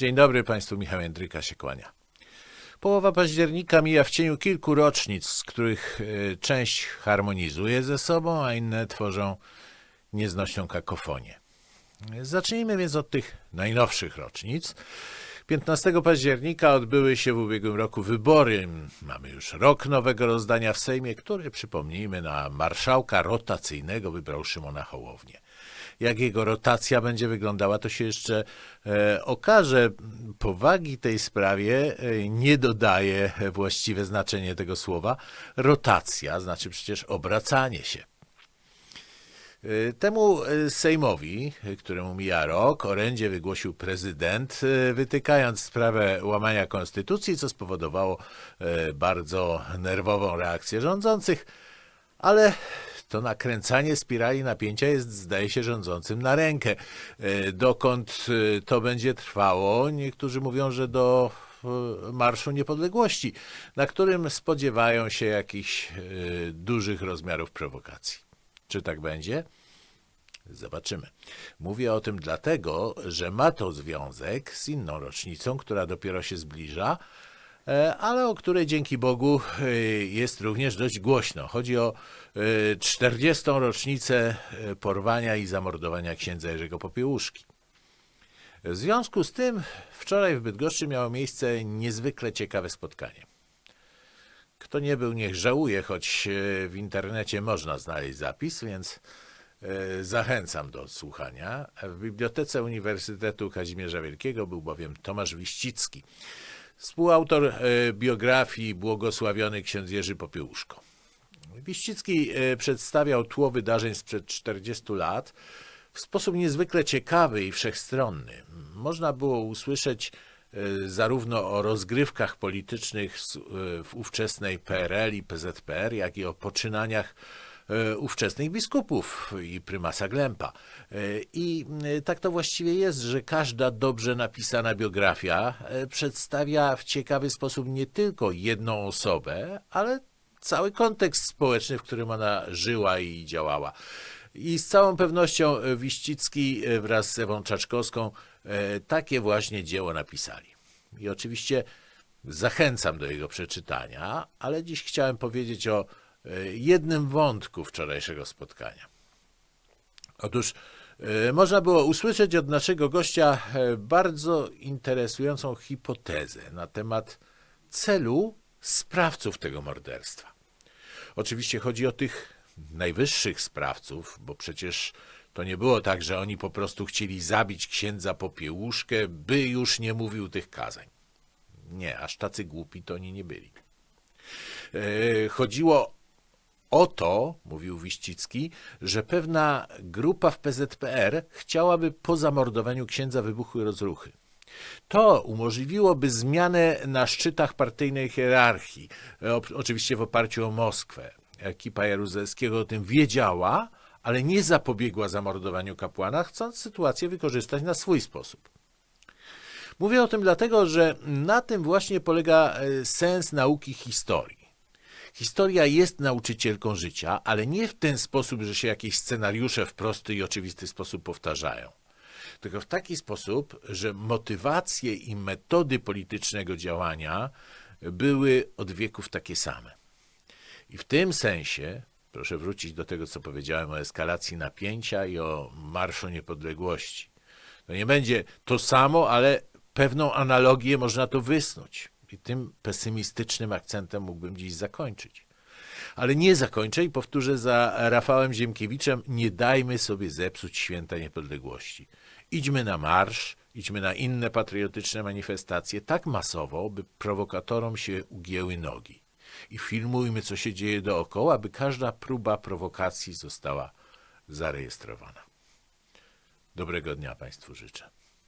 Dzień dobry Państwu, Michał Jędryka się kłania. Połowa października mija w cieniu kilku rocznic, z których e, część harmonizuje ze sobą, a inne tworzą nieznośną kakofonię. Zacznijmy więc od tych najnowszych rocznic. 15 października odbyły się w ubiegłym roku wybory. Mamy już rok nowego rozdania w Sejmie, który, przypomnijmy, na marszałka rotacyjnego wybrał Szymona Hołownię. Jak jego rotacja będzie wyglądała, to się jeszcze e, okaże. Powagi tej sprawie e, nie dodaje właściwe znaczenie tego słowa. Rotacja znaczy przecież obracanie się. E, Temu Sejmowi, któremu mija rok, orędzie wygłosił prezydent, wytykając sprawę łamania konstytucji, co spowodowało bardzo nerwową reakcję rządzących, ale to nakręcanie spirali napięcia jest, zdaje się, rządzącym na rękę. E, Dokąd e, to będzie trwało? Niektórzy mówią, że do e, Marszu Niepodległości, na którym spodziewają się jakichś dużych rozmiarów prowokacji. Czy tak będzie? Zobaczymy. Mówię o tym dlatego, że ma to związek z inną rocznicą, która dopiero się zbliża, ale o której dzięki Bogu e, jest również dość głośno. Chodzi o e, 40. rocznicę e, porwania i zamordowania księdza Jerzego Popiełuszki. W związku z tym wczoraj w Bydgoszczy miało miejsce niezwykle ciekawe spotkanie. Kto nie był, niech żałuje, choć e, w internecie można znaleźć zapis, więc e, zachęcam do odsłuchania. W Bibliotece Uniwersytetu Kazimierza Wielkiego był bowiem Tomasz Wiścicki, współautor e, biografii Błogosławiony ksiądz Jerzy Popiełuszko. Wiścicki e, przedstawiał tło wydarzeń sprzed 40 lat w sposób niezwykle ciekawy i wszechstronny. Można było usłyszeć e, zarówno o rozgrywkach politycznych w ówczesnej PRL i PZPR, jak i o poczynaniach ówczesnych biskupów i prymasa Glempa. E, I e, tak to właściwie jest, że każda dobrze napisana biografia e, przedstawia w ciekawy sposób nie tylko jedną osobę, ale cały kontekst społeczny, w którym ona żyła i działała. I z całą pewnością e, Wiścicki e, wraz z Ewą Czaczkowską e, takie właśnie dzieło napisali. I oczywiście zachęcam do jego przeczytania, ale dziś chciałem powiedzieć o e, jednym wątku wczorajszego spotkania. Otóż e, można było usłyszeć od naszego gościa e, bardzo interesującą hipotezę na temat celu sprawców tego morderstwa. Oczywiście chodzi o tych najwyższych sprawców, bo przecież to nie było tak, że oni po prostu chcieli zabić księdza Popiełuszkę, by już nie mówił tych kazań. Nie, aż tacy głupi to oni nie byli. E, Chodziło o to, mówił Wiścicki, że pewna grupa w PZPR chciałaby po zamordowaniu księdza wybuchły rozruchy. To umożliwiłoby zmianę na szczytach partyjnej hierarchii, e, oczywiście w oparciu o Moskwę. Ekipa Jaruzelskiego o tym wiedziała, ale nie zapobiegła zamordowaniu kapłana, chcąc sytuację wykorzystać na swój sposób. Mówię o tym dlatego, że na tym właśnie polega e, sens nauki historii. Historia jest nauczycielką życia, ale nie w ten sposób, że się jakieś scenariusze w prosty i oczywisty sposób powtarzają. Tylko w taki sposób, że motywacje i metody politycznego działania były od wieków takie same. I w tym sensie, proszę wrócić do tego, co powiedziałem o eskalacji napięcia i o Marszu Niepodległości. To nie będzie to samo, ale pewną analogię można to wysnuć. I tym pesymistycznym akcentem mógłbym dziś zakończyć. Ale nie zakończę i powtórzę za Rafałem Ziemkiewiczem, nie dajmy sobie zepsuć święta niepodległości. Idźmy na marsz, idźmy na inne patriotyczne manifestacje tak masowo, by prowokatorom się ugięły nogi. I filmujmy, co się dzieje dookoła, by każda próba prowokacji została zarejestrowana. Dobrego dnia Państwu życzę.